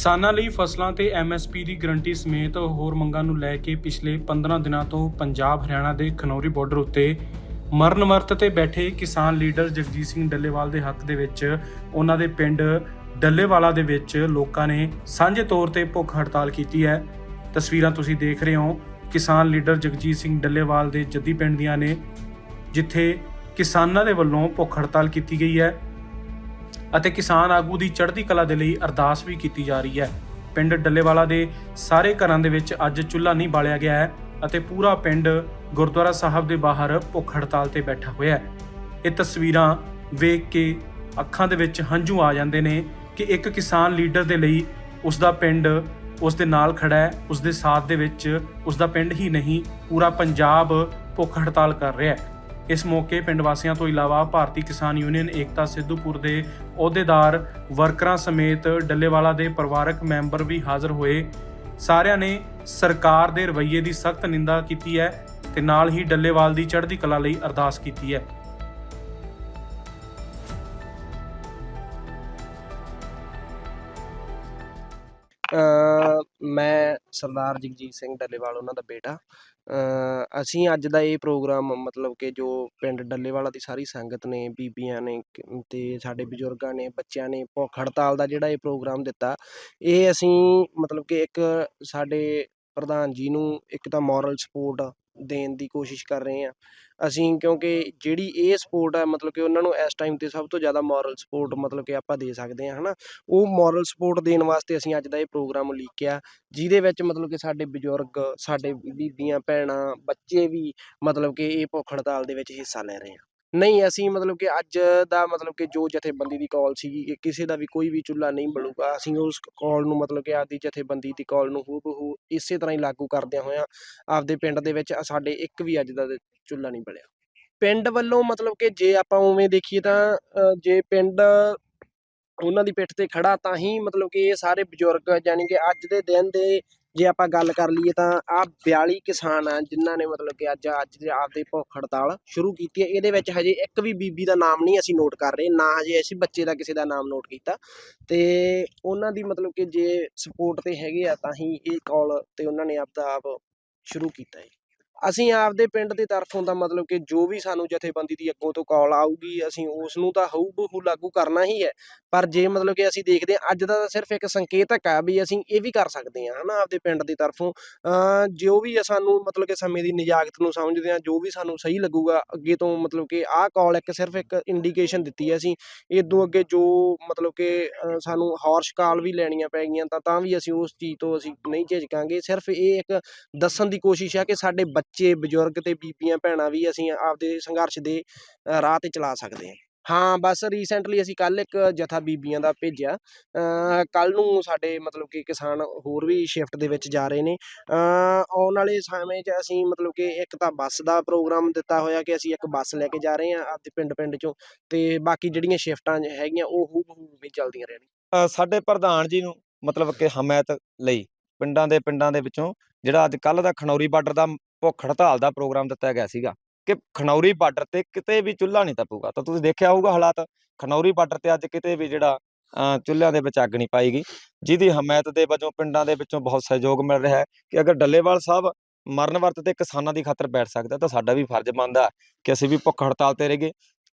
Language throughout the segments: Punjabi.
ਕਿਸਾਨਾਂ ਲਈ ਫਸਲਾਂ ਤੇ ਐਮਐਸਪੀ ਦੀ ਗਰੰਟੀ ਸਮੇਤ ਹੋਰ ਮੰਗਾਂ ਨੂੰ ਲੈ ਕੇ ਪਿਛਲੇ 15 ਦਿਨਾਂ ਤੋਂ ਪੰਜਾਬ, ਹਰਿਆਣਾ ਦੇ ਖਨੌਰੀ ਬਾਰਡਰ ਉੱਤੇ ਮਰਨ ਵਰਤ ਤੇ ਬੈਠੇ ਕਿਸਾਨ ਲੀਡਰ ਜਗਜੀਤ ਸਿੰਘ ਡੱਲੇਵਾਲ ਦੇ ਹੱਕ ਦੇ ਵਿੱਚ, ਉਹਨਾਂ ਦੇ ਪਿੰਡ ਡੱਲੇਵਾਲਾ ਦੇ ਵਿੱਚ ਲੋਕਾਂ ਨੇ ਸਾਂਝੇ ਤੌਰ ਤੇ ਭੁੱਖ ਹੜਤਾਲ ਕੀਤੀ ਹੈ। ਤਸਵੀਰਾਂ ਤੁਸੀਂ ਦੇਖ ਰਹੇ ਹੋ, ਕਿਸਾਨ ਲੀਡਰ ਜਗਜੀਤ ਸਿੰਘ ਡੱਲੇਵਾਲ ਦੇ ਜੱਦੀ ਪਿੰਡ ਦੀਆਂ ਨੇ, ਜਿੱਥੇ ਕਿਸਾਨਾਂ ਦੇ ਵੱਲੋਂ ਭੁੱਖ ਹੜਤਾਲ ਕੀਤੀ ਗਈ ਹੈ। ਅਤੇ ਕਿਸਾਨ ਆਗੂ ਦੀ ਚੜ੍ਹਦੀ ਕਲਾ ਦੇ ਲਈ ਅਰਦਾਸ ਵੀ ਕੀਤੀ ਜਾ ਰਹੀ ਹੈ। ਪਿੰਡ ਡੱਲੇਵਾਲਾ ਦੇ ਸਾਰੇ ਘਰਾਂ ਦੇ ਵਿੱਚ ਅੱਜ ਚੁੱਲ੍ਹਾ ਨਹੀਂ ਬਾਲਿਆ ਗਿਆ ਹੈ ਅਤੇ ਪੂਰਾ ਪਿੰਡ ਗੁਰਦੁਆਰਾ ਸਾਹਿਬ ਦੇ ਬਾਹਰ ਭੁੱਖ ਹੜਤਾਲ ਤੇ ਬੈਠਾ ਹੋਇਆ ਹੈ। ਇਹ ਤਸਵੀਰਾਂ ਵੇਖ ਕੇ ਅੱਖਾਂ ਦੇ ਵਿੱਚ ਹੰਝੂ ਆ ਜਾਂਦੇ ਨੇ ਕਿ ਇੱਕ ਕਿਸਾਨ ਲੀਡਰ ਦੇ ਲਈ ਉਸ ਦਾ ਪਿੰਡ ਉਸ ਦੇ ਨਾਲ ਖੜਾ ਹੈ ਉਸ ਦੇ ਸਾਥ ਦੇ ਵਿੱਚ ਉਸ ਦਾ ਪਿੰਡ ਹੀ ਨਹੀਂ, ਪੂਰਾ ਪੰਜਾਬ ਭੁੱਖ ਹੜਤਾਲ ਕਰ ਰਿਹਾ ਹੈ। ਇਸ ਮੌਕੇ ਪਿੰਡ ਵਾਸੀਆਂ ਤੋਂ ਇਲਾਵਾ ਭਾਰਤੀ ਕਿਸਾਨ ਯੂਨੀਅਨ, ਏਕਤਾ ਸਿੱਧੂਪੁਰ ਦੇ ਅਹੁਦੇਦਾਰ, ਵਰਕਰਾਂ ਸਮੇਤ ਡੱਲੇਵਾਲਾ ਦੇ ਪਰਿਵਾਰਕ ਮੈਂਬਰ ਵੀ ਹਾਜ਼ਰ ਹੋਏ। ਸਾਰਿਆਂ ਨੇ ਸਰਕਾਰ ਦੇ ਰਵੱਈਏ ਦੀ ਸਖਤ ਨਿੰਦਾ ਕੀਤੀ ਹੈ ਤੇ ਨਾਲ ਹੀ ਡੱਲੇਵਾਲ ਦੀ ਚੜ੍ਹਦੀ ਕਲਾ ਲਈ ਅਰਦਾਸ ਕੀਤੀ ਹੈ। ਅ ਮੈਂ ਸਰਦਾਰ ਜਗਜੀਤ ਸਿੰਘ ਡੱਲੇਵਾਲ, ਉਹਨਾਂ ਦਾ ਬੇਟਾ। ਅਸੀਂ ਅੱਜ ਦਾ ਇਹ ਪ੍ਰੋਗਰਾਮ ਮਤਲਬ ਕਿ ਜੋ ਪਿੰਡ ਡੱਲੇਵਾਲਾ ਦੀ ਸਾਰੀ ਸੰਗਤ ਨੇ, ਬੀਬੀਆਂ ਨੇ ਅਤੇ ਸਾਡੇ ਬਜ਼ੁਰਗਾਂ ਨੇ, ਬੱਚਿਆਂ ਨੇ ਭੁੱਖ ਹੜਤਾਲ ਦਾ ਜਿਹੜਾ ਇਹ ਪ੍ਰੋਗਰਾਮ ਦਿੱਤਾ, ਇਹ ਅਸੀਂ ਮਤਲਬ ਕਿ ਇੱਕ ਸਾਡੇ ਪ੍ਰਧਾਨ ਜੀ ਨੂੰ ਇੱਕ ਤਾਂ ਮੋਰਲ ਸਪੋਰਟ ਦੇਣ ਦੀ ਕੋਸ਼ਿਸ਼ ਕਰ ਰਹੇ ਹਾਂ। ਅਸੀਂ ਕਿਉਂਕਿ ਜਿਹੜੀ ਇਹ ਸਪੋਰਟ ਹੈ ਮਤਲਬ ਕਿ ਉਹਨਾਂ ਨੂੰ ਇਸ ਟਾਈਮ ਤੇ ਸਭ ਤੋਂ ਜ਼ਿਆਦਾ ਮੋਰਲ ਸਪੋਰਟ ਮਤਲਬ ਕਿ ਆਪਾਂ ਦੇ ਸਕਦੇ ਹਾਂ, ਹਨਾ? ਉਹ ਮੋਰਲ ਸਪੋਰਟ ਦੇਣ ਵਾਸਤੇ ਅਸੀਂ ਅੱਜ ਦਾ ਇਹ ਪ੍ਰੋਗਰਾਮ ਉਲੀਕਿਆ, ਜਿਹਦੇ ਵਿੱਚ ਮਤਲਬ ਕਿ ਸਾਡੇ ਬਜ਼ੁਰਗ, ਸਾਡੇ ਬੀਬੀਆਂ, ਭੈਣਾਂ, ਬੱਚੇ ਵੀ ਮਤਲਬ ਕਿ ਇਹ ਭੁੱਖ ਹੜਤਾਲ ਦੇ ਵਿੱਚ ਹਿੱਸਾ ਲੈ ਰਹੇ ਆ। ਨਹੀਂ, ਅਸੀਂ ਮਤਲਬ ਕਿ ਅੱਜ ਦਾ ਮਤਲਬ ਕਿ ਜੋ ਜਥੇਬੰਦੀ ਦੀ ਕਾਲ ਸੀਗੀ ਕਿ ਕਿਸੇ ਦਾ ਵੀ ਕੋਈ ਵੀ ਚੁੱਲ੍ਹਾ ਨਹੀਂ ਬਲੂਗਾ ਅਸੀਂ ਉਸ ਕਾਲ ਨੂੰ ਮਤਲਬ ਕਿ ਆਪਦੀ ਜਥੇਬੰਦੀ ਦੀ ਕਾਲ ਨੂੰ ਹੂ ਇਸੇ ਤਰ੍ਹਾਂ ਹੀ ਲਾਗੂ ਕਰਦਿਆਂ ਹੋਇਆਂ ਆਪਦੇ ਪਿੰਡ ਦੇ ਵਿੱਚ ਸਾਡੇ ਇੱਕ ਵੀ ਅੱਜ ਦਾ ਚੁੱਲ੍ਹਾ ਨਹੀਂ ਬਲਿਆ ਪਿੰਡ ਵੱਲੋਂ ਮਤਲਬ ਕਿ ਜੇ ਆਪਾਂ ਉਵੇਂ ਦੇਖੀਏ ਤਾਂ ਜੇ ਪਿੰਡ ਉਹਨਾਂ ਦੀ ਪਿੱਠ ਤੇ ਖੜਾ ਤਾਂ ਹੀ ਮਤਲਬ ਕਿ ਇਹ ਸਾਰੇ ਬਜ਼ੁਰਗ ਯਾਨੀ ਕਿ ਅੱਜ ਦੇ ਦਿਨ ਦੇ ਜੇ ਆਪਾਂ ਗੱਲ ਕਰ ਲਈਏ ਤਾਂ ਆ 42 ਕਿਸਾਨ ਆ, ਜਿਨ੍ਹਾਂ ਨੇ ਮਤਲਬ ਕਿ ਅੱਜ ਅੱਜ ਦੇ ਆਪਦੇ ਭੁੱਖ ਹੜਤਾਲ ਸ਼ੁਰੂ ਕੀਤੀ ਹੈ। ਇਹਦੇ ਵਿੱਚ ਹਜੇ ਇੱਕ ਵੀ ਬੀਬੀ ਦਾ ਨਾਮ ਨਹੀਂ ਅਸੀਂ ਨੋਟ ਕਰ ਰਹੇ, ਨਾ ਹਜੇ ਅਸੀਂ ਬੱਚੇ ਦਾ ਕਿਸੇ ਦਾ ਨਾਮ ਨੋਟ ਕੀਤਾ। ਤੇ ਉਹਨਾਂ ਦੀ ਮਤਲਬ ਕਿ ਜੇ ਸਪੋਰਟ ਤੇ ਹੈਗੇ ਆ, ਤਾਂ ਹੀ ਇਹ ਕਾਲ ਤੇ ਉਹਨਾਂ ਨੇ ਆਪਦਾ ਆਪ ਸ਼ੁਰੂ ਕੀਤਾ ਹੈ। ਅਸੀਂ ਆਪਦੇ ਪਿੰਡ ਦੀ ਤਰਫੋਂ ਤਾਂ ਮਤਲਬ ਕਿ ਜੋ ਵੀ ਸਾਨੂੰ ਜਥੇਬੰਦੀ ਦੀ ਅੱਗੋਂ ਤੋਂ ਕਾਲ ਆਊਗੀ, ਅਸੀਂ ਉਸ ਨੂੰ ਤਾਂ ਹਊ ਬਹੂ ਲਾਗੂ ਕਰਨਾ ਹੀ ਹੈ। ਪਰ ਜੇ ਮਤਲਬ ਕਿ ਅਸੀਂ ਦੇਖਦੇ ਹਾਂ, ਅੱਜ ਦਾ ਤਾਂ ਸਿਰਫ ਇੱਕ ਸੰਕੇਤਕ ਆ ਵੀ ਅਸੀਂ ਇਹ ਵੀ ਕਰ ਸਕਦੇ ਹਾਂ, ਹਨਾ, ਆਪਦੇ ਪਿੰਡ ਦੀ ਤਰਫੋਂ। ਜੋ ਵੀ ਸਾਨੂੰ ਮਤਲਬ ਕਿ ਸਮੇਂ ਦੀ ਨਿਜਾਕਤ ਨੂੰ ਸਮਝਦੇ ਹਾਂ, ਜੋ ਵੀ ਸਾਨੂੰ ਸਹੀ ਲੱਗੂਗਾ, ਅੱਗੇ ਤੋਂ ਮਤਲਬ ਕਿ ਆਹ ਕਾਲ ਇੱਕ ਸਿਰਫ ਇੱਕ ਇੰਡੀਕੇਸ਼ਨ ਦਿੱਤੀ ਹੈ ਅਸੀਂ। ਇਦੋਂ ਅੱਗੇ ਜੋ ਮਤਲਬ ਕਿ ਸਾਨੂੰ ਹਾਰਸ਼ ਕਾਲ ਵੀ ਲੈਣੀਆਂ ਪੈ ਗਈਆਂ ਤਾਂ ਤਾਂ ਵੀ ਅਸੀਂ ਉਸ ਚੀਜ਼ ਤੋਂ ਅਸੀਂ ਨਹੀਂ ਝਿਜਕਾਂਗੇ। ਸਿਰਫ ਇਹ ਇੱਕ ਦੱਸਣ ਦੀ ਕੋਸ਼ਿਸ਼ ਹੈ ਕਿ ਸਾਡੇ ਬੱਚੇ, ਬਜ਼ੁਰਗ ਤੇ ਬੀਬੀਆਂ, ਭੈਣਾਂ ਵੀ ਅਸੀਂ ਆਪਦੇ ਸੰਘਰਸ਼ ਦੇ ਰਾਹ ਤੇ ਚਲਾ ਸਕਦੇ ਹਾਂ। ਹਾਂ, ਬਸ ਰੀਸੈਂਟਲੀ ਅਸੀਂ ਕੱਲ ਇੱਕ ਜਥਾ ਬੀਬੀਆਂ ਦਾ ਭੇਜਿਆ। ਕੱਲ ਨੂੰ ਸਾਡੇ ਮਤਲਬ ਕਿ ਕਿਸਾਨ ਹੋਰ ਵੀ ਸ਼ਿਫਟ ਦੇ ਵਿੱਚ ਜਾ ਰਹੇ ਨੇ। ਆਉਣ ਵਾਲੇ ਸਮੇਂ 'ਚ ਅਸੀਂ ਮਤਲਬ ਕਿ ਇੱਕ ਤਾਂ ਬੱਸ ਦਾ ਪ੍ਰੋਗਰਾਮ ਦਿੱਤਾ ਹੋਇਆ ਕਿ ਅਸੀਂ ਇੱਕ ਬੱਸ ਲੈ ਕੇ ਜਾ ਰਹੇ ਹਾਂ ਆਪਦੇ ਪਿੰਡ ਪਿੰਡ 'ਚੋਂ। ਤੇ ਬਾਕੀ ਜਿਹੜੀਆਂ ਸ਼ਿਫਟਾਂ ਹੈਗੀਆਂ ਉਹ ਹੂ ਬਹੂ ਵੀ ਚੱਲਦੀਆਂ ਰਹਿਣਗੀਆਂ ਸਾਡੇ ਪ੍ਰਧਾਨ ਜੀ ਨੂੰ ਮਤਲਬ ਕਿ ਹਮਾਇਤ ਲਈ ਪਿੰਡਾਂ ਦੇ ਪਿੰਡਾਂ ਦੇ ਵਿੱਚੋਂ ਜਿਹੜਾ ਅੱਜ ਕੱਲ ਦਾ ਖਨੌਰੀ ਬਾਰਡਰ ਦਾ ਭੁੱਖ ਹੜਤਾਲ ਦਾ ਪ੍ਰੋਗਰਾਮ ਦਿੱਤਾ ਗਿਆ ਸੀਗਾ ਕਿ ਖਨੌਰੀ ਬਾਰਡਰ ਤੇ ਕਿਤੇ ਵੀ ਚੁੱਲ੍ਹਾ ਨਹੀਂ ਤਪੂਗਾ। ਤਾਂ ਤੁਸੀਂ ਦੇਖਿਆ ਹੋਊਗਾ ਹਾਲਾਤ ਖਨੌਰੀ ਬਾਰਡਰ ਤੇ ਅੱਜ ਕਿਤੇ ਵੀ ਜਿਹੜਾ ਅ, ਚੁੱਲ੍ਹਿਆਂ ਦੇ ਵਿੱਚ ਅੱਗ ਨਹੀਂ ਪਾਈ ਗਈ। ਜਿਹਦੀ ਹਮਾਇਤ ਦੇ ਵਜੋਂ ਪਿੰਡਾਂ ਦੇ ਵਿੱਚੋਂ ਬਹੁਤ ਸਹਿਯੋਗ ਮਿਲ ਰਿਹਾ ਹੈ ਕਿ ਅਗਰ ਡੱਲੇਵਾਲ ਸਾਹਿਬ ਮਰਨ ਵਰਤ ਤੇ ਕਿਸਾਨਾਂ ਦੀ ਖਾਤਰ ਬੈਠ ਸਕਦਾ ਤਾਂ ਸਾਡਾ ਵੀ ਫਰਜ਼ ਬਣਦਾ ਕਿ ਅਸੀਂ ਵੀ ਭੁੱਖ ਹੜਤਾਲ ਤੇ ਰਹੀਏ।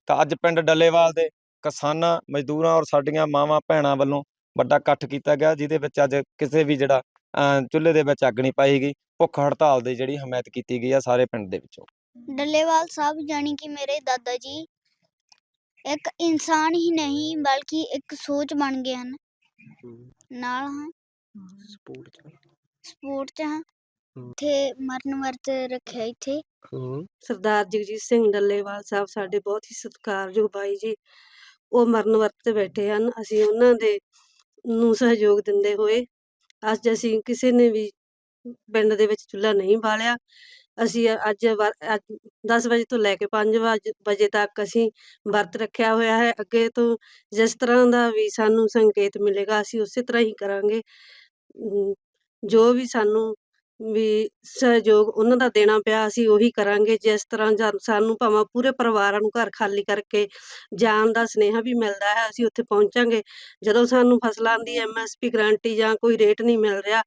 ਤਾਂ ਅੱਜ ਪਿੰਡ ਡੱਲੇਵਾਲ ਦੇ ਕਿਸਾਨਾਂ ਮਜ਼ਦੂਰਾਂ ਔਰ ਸਾਡੀਆਂ ਮਾਵਾਂ ਭੈਣਾਂ ਵੱਲੋਂ ਵੱਡਾ ਇਕੱਠ ਕੀਤਾ ਗਿਆ ਜਿਹਦੇ ਵਿੱਚ ਅੱਜ ਕਿਸੇ ਵੀ ਜਿਹੜਾ ਅਹ ਚੁੱਲ੍ਹੇ ਦੇ ਵਿੱਚ ਅੱਗ ਨਹੀਂ ਪਾਈ ਗਈ। ਭੁੱਖ ਹੜਤਾਲ ਦੀ ਜਿਹੜੀ ਹਮਾਇਤ ਕੀਤੀ ਗਈ ਆ ਸਾਰੇ ਪਿੰਡ ਦੇ ਵਿੱਚੋਂ। ਡੱਲੇਵਾਲ ਸਾਹਿਬ ਜਾਣੀ ਕਿ ਮੇਰੇ ਦਾਦਾ ਜੀ ਇੱਕ ਇਨਸਾਨ ਹੀ ਨਹੀਂ ਬਲਕਿ ਇੱਕ ਸੋਚ ਬਣ ਗਏ ਹਨ। ਨਾਲ ਹਾਂ। ਸਪੋਰਟ ਸਪੋਰਟ ਚ ਹਾਂ। ਤੇ ਮਰਨ ਵਰਤ ਰੱਖਿਆ ਇੱਥੇ। ਹੂੰ। ਸਰਦਾਰ ਜਗਜੀਤ ਸਿੰਘ ਡੱਲੇਵਾਲ ਸਾਹਿਬ ਸਾਡੇ ਬਹੁਤ ਹੀ ਸਤਿਕਾਰਯੋਗ ਬਾਈ ਜੀ। ਉਹ ਮਰਨ ਵਰਤ ਤੇ ਬੈਠੇ ਹਨ। ਅਸੀਂ ਉਹਨਾਂ ਦੇ ਨੂੰ ਸਹਿਯੋਗ ਦਿੰਦੇ ਹੋਏ ਅੱਜ ਅਸੀਂ ਕਿਸੇ ਨੇ ਵੀ ਪਿੰਡ ਦੇ ਵਿੱਚ ਚੁੱਲ੍ਹਾ ਨਹੀਂ ਬਾਲਿਆ। ਅਸੀਂ ਅੱਜ ਵਰ- ਅੱਜ 10 ਵਜੇ ਤੋਂ ਲੈ ਕੇ 5 ਵਜੇ ਤੱਕ ਅਸੀਂ ਵਰਤ ਰੱਖਿਆ ਹੋਇਆ ਹੈ। ਅੱਗੇ ਤੋਂ ਜਿਸ ਤਰ੍ਹਾਂ ਦਾ ਵੀ ਸਾਨੂੰ ਸੰਕੇਤ ਮਿਲੇਗਾ ਅਸੀਂ ਉਸੇ ਤਰ੍ਹਾਂ ਹੀ ਕਰਾਂਗੇ। ਅਮ, ਜੋ ਵੀ ਸਾਨੂੰ ਵੀ ਸਹਿਯੋਗ ਉਹਨਾਂ ਦਾ ਦੇਣਾ ਪਿਆ ਅਸੀਂ ਉਹੀ ਕਰਾਂਗੇ ਜਿਸ ਤਰ੍ਹਾਂ ਜਦ ਸਾਨੂੰ ਭਾਵੇਂ ਪੂਰੇ ਪਰਿਵਾਰਾਂ ਨੂੰ ਘਰ ਖਾਲੀ ਕਰਕੇ ਜਾਣ ਦਾ ਸੁਨੇਹਾ ਵੀ ਮਿਲਦਾ ਹੈ ਅਸੀਂ ਉੱਥੇ ਪਹੁੰਚਾਂਗੇ। ਜਦੋਂ ਸਾਨੂੰ ਫਸਲਾਂ ਦੀ ਐਮਐਸਪੀ ਗਰੰਟੀ ਜਾਂ ਕੋਈ ਰੇਟ ਨਹੀਂ ਮਿਲ ਰਿਹਾ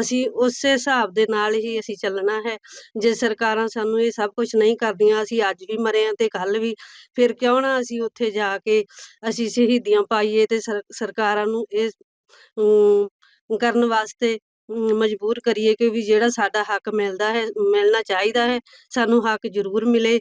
ਅਸੀਂ ਉਸੇ ਹਿਸਾਬ ਦੇ ਨਾਲ ਹੀ ਅਸੀਂ ਚੱਲਣਾ ਹੈ। ਜੇ ਸਰਕਾਰਾਂ ਸਾਨੂੰ ਇਹ ਸਭ ਕੁਝ ਨਹੀਂ ਕਰਦੀਆਂ ਅਸੀਂ ਅੱਜ ਵੀ ਮਰੇ ਹਾਂ ਤੇ ਕੱਲ ਵੀ ਫਿਰ ਕਿਉਂ ਨਾ ਅਸੀਂ ਉੱਥੇ ਜਾ ਕੇ ਅਸੀਂ ਸ਼ਹੀਦੀਆਂ ਪਾਈਏ ਤੇ ਸਰ- ਸਰਕਾਰਾਂ ਨੂੰ ਇਹ ਅਮ, ਕਰਨ ਵਾਸਤੇ ਮਜਬੂਰ ਕਰੀਏ ਕਿ ਵੀ ਜਿਹੜਾ ਸਾਡਾ ਹੱਕ ਮਿਲਦਾ ਹੈ, ਮਿਲਣਾ ਚਾਹੀਦਾ ਹੈ, ਸਾਨੂੰ ਹੱਕ ਜ਼ਰੂਰ ਮਿਲੇ।